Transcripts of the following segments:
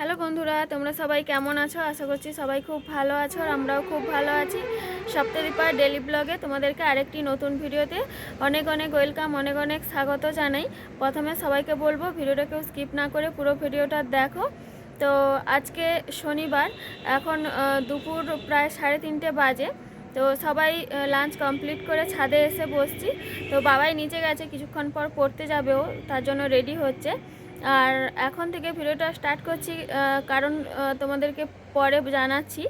Hello বন্ধুরা, তোমরা সবাই কেমন আছো? আশা করছি সবাই খুব ভালো আছো আর আমরাও খুব ভালো আছি। সপ্তাহরিপার ডেলি ব্লগে তোমাদেরকে আরেকটি নতুন ভিডিওতে অনেক অনেক ওয়েলকাম অনেক অনেক স্বাগত জানাই। প্রথমে সবাইকে বলব, ভিডিওটা কেউ স্কিপ না করে পুরো ভিডিওটা দেখো। তো আজকে শনিবার, এখন দুপুর প্রায় সাড়ে তিনটে বাজে। তো সবাই লাঞ্চ কমপ্লিট করে ছাদে এসে বসছি। তো বাবাই নিচে গেছে, কিছুক্ষণ পর পড়তে যাবেও, তার জন্য রেডি হচ্ছে। আর এখন থেকে ভিডিওটা স্টার্ট করছি কারণ তোমাদেরকে পরে জানাচ্ছি।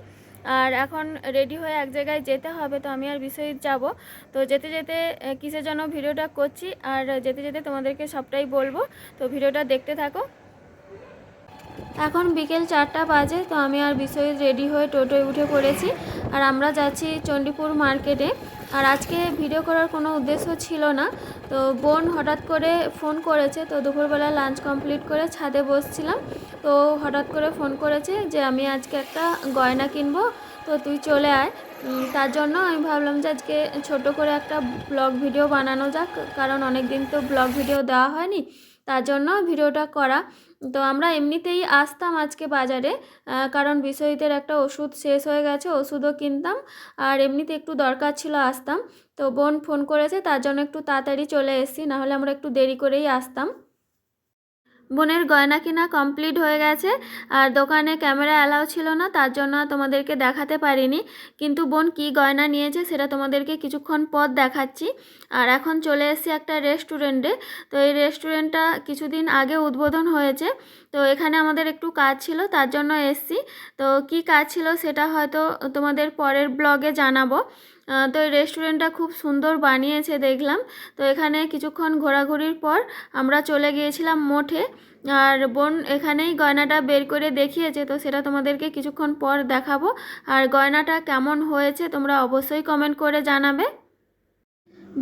আর এখন রেডি হয়ে এক জায়গায় যেতে হবে, তো আমি আর বিষয়ে যাব। তো যেতে যেতে কিসের জন্য ভিডিওটা করছি, আর যেতে যেতে তোমাদেরকে সবটাই বলব। তো ভিডিওটা দেখতে থাকো। এখন বিকেল চারটা বাজে, তো আমি আর বিষয়ে রেডি হয়ে টোটোয় উঠে পড়েছি। আর আমরা যাচ্ছি চণ্ডীপুর মার্কেটে আর আজকে ভিডিও করার কোনো উদ্দেশ্য ছিল না। তো বোন হঠাৎ করে ফোন করেছে, তো দুপুরবেলা লাঞ্চ কমপ্লিট করে ছাদে বসছিলাম। তো হঠাৎ করে ফোন করেছে যে, আমি আজকে একটা গয়না কিনবো, তো তুই চলে আয়। তার জন্য আমি ভাবলাম যে, আজকে ছোট করে একটা ব্লগ ভিডিও বানানো যাক, কারণ অনেক দিন তো ব্লগ ভিডিও দেওয়া হয়নি। তার জন্য ভিডিওটা করা। তো আমরা এমনিতেই আসতাম আজকে বাজারে কারণ বিষয়ীদের একটা ওষুধ শেষ হয়ে গেছে, ওষুধও কিনতাম। আর এমনিতে একটু দরকার ছিল আসতাম। তো বোন ফোন করেছে, তার জন্য একটু তাড়াতাড়ি চলে এসেছি, নাহলে আমরা একটু দেরি করেই আসতাম। বোনের গয়না কিনা কমপ্লিট হয়ে গেছে। আর দোকানে ক্যামেরা অ্যালাউ ছিল না, তার জন্য তোমাদেরকে দেখাতে পারিনি। কিন্তু বোন কি গয়না নিয়েছে সেটা তোমাদেরকে কিছুক্ষণ পর দেখাচ্ছি। আর এখন চলে এসেছি একটা রেস্টুরেন্টে তো এই রেস্টুরেন্টটা কিছুদিন আগে উদ্বোধন হয়েছে। তো এখানে আমাদের একটু কাজ ছিল, তার জন্য এসছি। তো কি কাজ ছিল সেটা হয়তো তোমাদের পরের ব্লগে জানাব। তো এই রেস্টুরেন্টটা খুব সুন্দর বানিয়েছে দেখলাম। তো এখানে কিছুক্ষণ ঘোরাঘুরির পর আমরা চলে গিয়েছিলাম মোঠে। আর বোন এখানেই গয়নাটা বের করে দেখিয়েছে, তো সেটা তোমাদেরকে কিছুক্ষণ পর দেখাবো। আর গয়নাটা কেমন হয়েছে তোমরা অবশ্যই কমেন্ট করে জানাবে।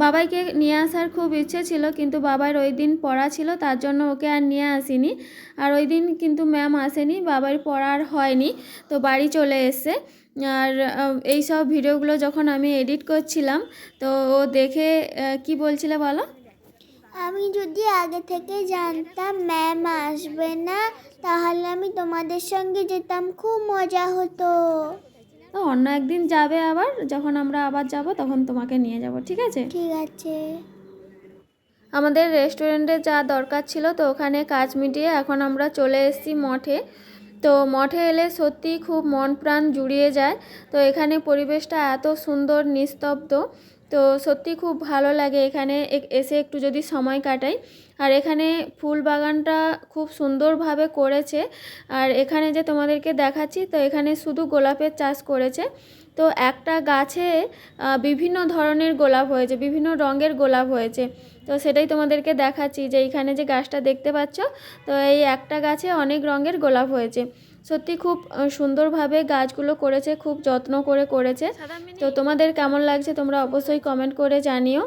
বাবাইকে নিয়ে আসার খুব ইচ্ছে ছিল, কিন্তু বাবার ওই দিন পড়া ছিল, তার জন্য ওকে আর নিয়ে আসিনি। আর ওই দিন কিন্তু ম্যাম আসেনি বাবার পড়া আর হয়নি, তো বাড়ি চলে এসছে। আর এই সব ভিডিওগুলো যখন আমি এডিট করছিলাম, তো ও দেখে কি বলছিলে বলো? আমি যদি আগে থেকে জানতাম ম্যাম আসবে না, তাহলে আমি তোমাদের সঙ্গে যেতাম, খুব মজা হতো। তো অন্য একদিন যাবে আবার যখন আমরা আবার যাব তখন তোমাকে নিয়ে যাব ঠিক আছে? ঠিক আছে। আমাদের রেস্টুরেন্টে যা দরকার ছিল তো ওখানে কাজ মিটিয়ে এখন আমরা চলে এসেছি মঠে। তো মঠে এলে সত্যি খুব মন প্রাণ জুড়িয়ে যায়। তো এখানে পরিবেশটা এত সুন্দর নিস্তব্ধ। তো সত্যি খুব ভালো লাগে এখানে। এসে একটু যদি সময় কাটাই। আর এখানে ফুল বাগানটা খুব সুন্দরভাবে করেছে। আর এখানে যে তোমাদেরকে দেখাচ্ছি, তো এখানে শুধু গোলাপের চাষ করেছে। তো একটা গাছে বিভিন্ন ধরনের গোলাপ হয়েছে, বিভিন্ন রঙের গোলাপ হয়েছে। তো সেটাই তোমাদেরকে দেখাচ্ছি যে এইখানে যে গাছটা দেখতে পাচ্ছ, তো এই একটা গাছে অনেক রঙের গোলাপ হয়েছে। সত্যি খুব সুন্দরভাবে গাছগুলো করেছে খুব যত্ন করে করেছে। তো তোমাদের কেমন লাগছে তোমরা অবশ্যই কমেন্ট করে জানিও।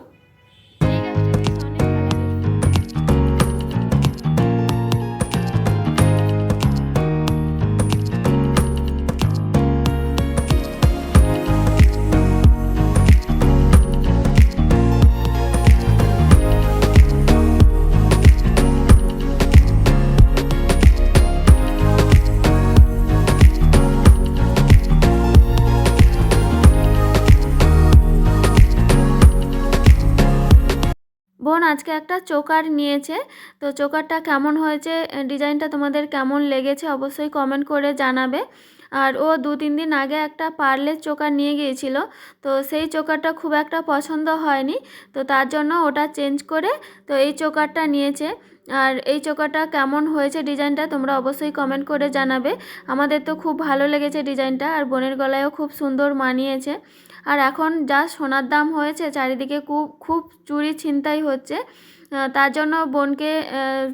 আজকে একটা চোকার নিয়েছে। তো চোকারটা কেমন হয়েছে ডিজাইনটা তোমাদের কেমন লেগেছে অবশ্যই কমেন্ট করে জানাবে। আর ও দু, তিন দিন আগে একটা পার্লের চোকার নিয়ে গিয়েছিল। তো সেই চোকারটা খুব একটা পছন্দ হয়নি। তো তার জন্য ওটা চেঞ্জ করে তো এই চোকারটা নিয়েছে। আর এই চোকারটা কেমন হয়েছে ডিজাইনটা তোমরা অবশ্যই কমেন্ট করে জানাবে। আমাদের তো খুব ভালো লেগেছে ডিজাইনটা। আর বোনের গলায়ও খুব সুন্দর মানিয়েছে। আর এখন যা সোনার দাম হয়েছে, চারিদিকে খুব খুব চুরি ছিনতাই হচ্ছে। তার জন্য বোনকে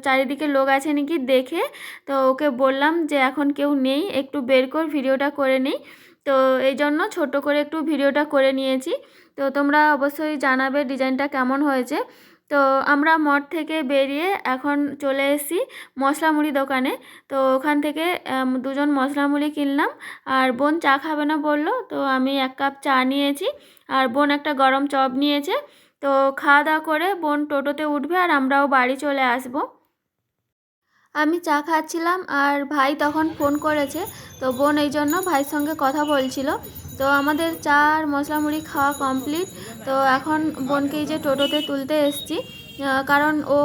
চারিদিকে লোক আছে নাকি দেখে, তো ওকে বললাম যে এখন কেউ নেই, একটু বের কর, ভিডিওটা করে নেই। তো এই জন্য ছোট করে একটু ভিডিওটা করে নিয়েছি। তো তোমরা অবশ্যই জানাবে ডিজাইনটা কেমন হয়েছে। তো আমরা মঠ থেকে বেরিয়ে এখন চলে এসেছি মশলা মুড়ি দোকানে। তো ওখান থেকে দুজন মশলা মুড়ি কিনলাম। আর বোন চা খাবে না বলল, তো আমি এক কাপ চা নিয়েছি। আর বোন একটা গরম চপ নিয়েছে। তো খাওয়া দাওয়া করে বোন টোটোতে উঠবে আর আমরাও বাড়ি চলে আসব। আমি চা খাচ্ছিলাম আর ভাই তখন ফোন করেছে, তো বোন এই জন্য ভাইয়ের সঙ্গে কথা বলছিল। তো আমাদের চা আর মশলা মুড়ি খাওয়া কমপ্লিট তো এখন বোনকে এই যে টোটোতে তুলতে এসছি। কারণ ও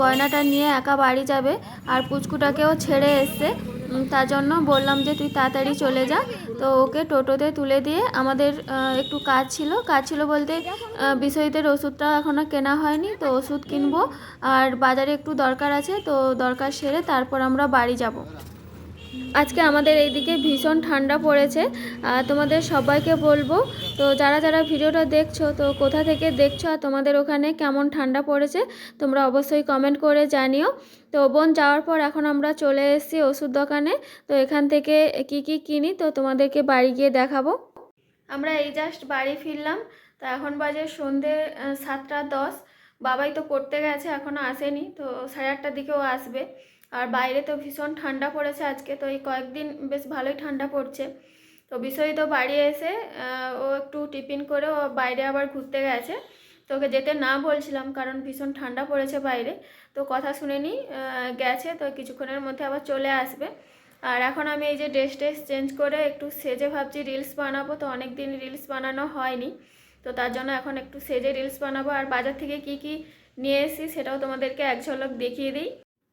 গয়নাটা নিয়ে একা বাড়ি যাবে আর পুচকুটাকেও ছেড়ে এসছে। তার জন্য বললাম যে তুই তাড়াতাড়ি চলে যা। তো ওকে টোটোতে তুলে দিয়ে আমাদের একটু কাজ ছিল। কাজ ছিল বলতে বিষয়দের ওষুধটা এখনও কেনা হয়নি, তো ওষুধ কিনবো। আর বাজারে একটু দরকার আছে, তো দরকার সেরে তারপর আমরা বাড়ি যাব। আজকে আমাদের এইদিকে ভীষণ ঠান্ডা পড়েছে। তোমাদের সবাইকে বলব, তো যারা যারা ভিডিওটা দেখছ, তো কোথা থেকে দেখছ আর তোমাদের ওখানে কেমন ঠান্ডা পড়েছে, তোমরা অবশ্যই কমেন্ট করে জানিও। তো বোন, যাওয়ার পর এখন আমরা চলে এসেছি ওষুধ দোকানে, তো এখান থেকে কি কি কিনি, তো তোমাদেরকে বাড়ি গিয়ে দেখাবো। আমরা এই জাস্ট বাড়ি ফিরলাম, তো এখন বাজে সন্ধে সাতটা দশ। বাবাই তো পড়তে গেছে এখনও আসেনি, তো সাড়ে আটটার দিকেও আসবে। আর বাইরে তো ভীষণ ঠান্ডা পড়েছে আজকে, তো এই কয়েকদিন বেশ ভালোই ঠান্ডা পড়ছে। তো বিষয় তো বাড়ি এসে ও একটু টিফিন করে ও বাইরে আবার ঘুরতে গেছে। তো ওকে যেতে না বলছিলাম কারণ ভীষণ ঠান্ডা পড়েছে বাইরে। তো কথা শুনেনি গেছে, তো কিছুক্ষণের মধ্যে আবার চলে আসবে। আর এখন আমি এই যে ড্রেস ট্রেস চেঞ্জ করে একটু সেজে ভাবছি রিলস বানাবো, তো অনেক দিন রিলস বানানো হয়নি। তো তার জন্য এখন একটু সেজে রিলস বানাবো। আর বাজার থেকে কি কি নিয়ে এসেছি সেটাও তোমাদেরকে এক ঝলক দেখিয়ে দিই।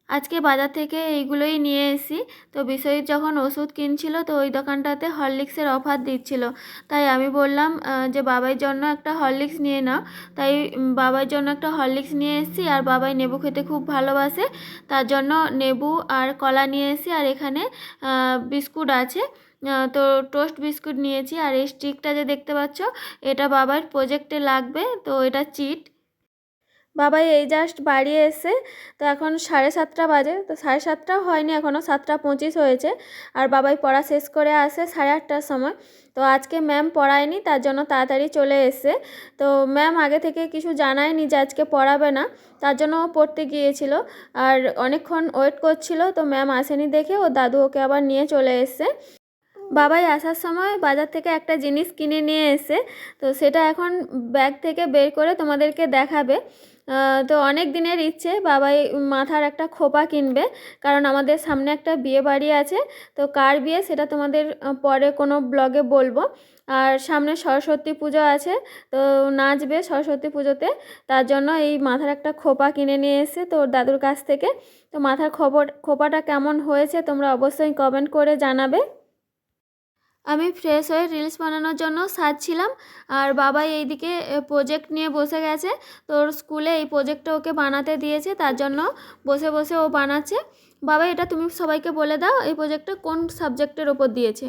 আজকে বাজার থেকে এইগুলোই নিয়ে এসেছি। তো বিশ্বজিৎ যখন ওষুধ কিনছিল, তো ওই দোকানটাতে হরলিক্সের অফার দিচ্ছিল। তাই আমি বললাম যে বাবার জন্য একটা হরলিক্স নিয়ে নাও। তাই বাবার জন্য একটা হরলিক্স নিয়ে এসেছি, আর বাবাই নেবু খেতে খুব ভালোবাসে। তার জন্য নেবু আর কলা নিয়ে এসেছি, আর এখানে বিস্কুট আছে। তো টোস্ট বিস্কুট নিয়েছি, আর এই স্টিকটা যে দেখতে পাচ্ছ, এটা বাবার প্রজেক্টে লাগবে। তো এটা চিট বাবাই এই জাস্ট বাড়ি এসে তো এখন সাড়ে সাতটা বাজে, তো সাড়ে সাতটাও হয়নি এখনও সাতটা পঁচিশ হয়েছে। আর বাবাই পড়া শেষ করে আসে সাড়ে আটটার সময়। তো আজকে ম্যাম পড়ায়নি, তার জন্য তাড়াতাড়ি চলে এসে তো ম্যাম আগে থেকে কিছু জানায়নি যে আজকে পড়াবে না, তার জন্য ও পড়তে গিয়েছিল। আর অনেকক্ষণ ওয়েট করছিল, তো ম্যাম আসেনি দেখে ও দাদু ওকে আবার নিয়ে চলে এসছে। বাবাই আসার সময় বাজার থেকে একটা জিনিস কিনে নিয়ে এসে তো সেটা এখন ব্যাগ থেকে বের করে তোমাদেরকে দেখাবে। তো অনেক দিনের ইচ্ছে, বাবাই মাথার একটা খোপা কিনবে, কারণ আমাদের সামনে একটা বিয়ে বাড়ি আছে, তো কার বিয়ে সেটা তোমাদের পরে কোনো ব্লগে বলব। আর সামনে সরস্বতী পুজো আছে, তো নাচবে সরস্বতী পুজোতে, তার জন্য এই মাথার একটা খোপা কিনে নিয়ে এসে তো দাদুর কাছ থেকে, তো মাথার খবর, খোপাটা কেমন হয়েছে তোমরা অবশ্যই কমেন্ট করে জানাবে। আমি ফ্রেশ হয়ে রিলস বানানোর জন্য সাজছিলাম। আর বাবা এইদিকে প্রজেক্ট নিয়ে বসে গেছে। তোর স্কুলে এই প্রজেক্টটা ওকে বানাতে দিয়েছে, তার জন্য বসে বসে ও বানাচ্ছে। বাবা, এটা তুমি সবাইকে বলে দাও, এই প্রজেক্টটা কোন সাবজেক্টের ওপর দিয়েছে?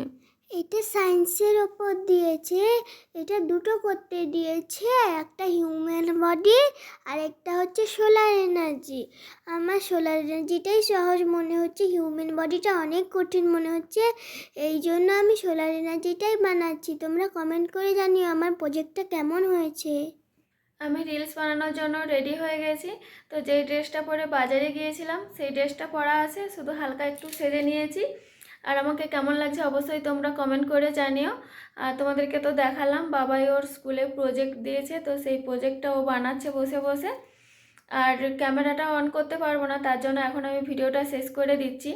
এটা সায়েন্সের ওপর দিয়েছে, এটা দুটো করতে দিয়েছে, একটা হিউম্যান বডি আর একটা হচ্ছে সোলার এনার্জি। আমার সোলার এনার্জিটাই সহজ মনে হচ্ছে, হিউম্যান বডিটা অনেক কঠিন মনে হচ্ছে এই জন্য আমি সোলার এনার্জিটাই বানাচ্ছি। তোমরা কমেন্ট করে জানিও আমার প্রজেক্টটা কেমন হয়েছে। আমি রিলস বানানোর জন্য রেডি হয়ে গেছি, তো যেই ড্রেসটা পরে বাজারে গিয়েছিলাম, সেই ড্রেসটা পরা আছে, শুধু হালকা একটু সেরে নিয়েছি। আর আমাকে কেমন লাগছে অবশ্যই তোমরা কমেন্ট করে জানিও। আর তোমাদেরকে তো দেখালাম, বাবাই ওর স্কুলে প্রজেক্ট দিয়েছে, তো সেই প্রজেক্টটা ও বানাচ্ছে বসে বসে। আর ক্যামেরাটা অন করতে পারব না, তার জন্য এখন আমি ভিডিওটা শেষ করে দিচ্ছি।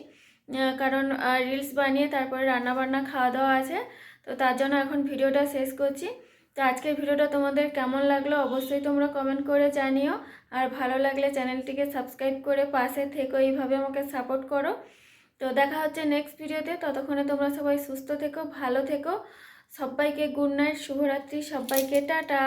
কারণ রিলস বানিয়ে তারপরে রান্নাবান্না খাওয়া দাওয়া আছে, তো তার জন্য এখন ভিডিওটা শেষ করছি। তো আজকের ভিডিওটা তোমাদের কেমন লাগল অবশ্যই তোমরা কমেন্ট করে জানিও। আর ভালো লাগলে চ্যানেলটিকে সাবস্ক্রাইব করে পাশে থেকো, এইভাবে আমাকে সাপোর্ট করো। তো দেখা হচ্ছে নেক্সট ভিডিওতে ততক্ষণে তোমরা সবাই সুস্থ থেকো, ভালো থেকো। সবাইকে গুড নাইট শুভরাত্রি। সবাইকে টাটা।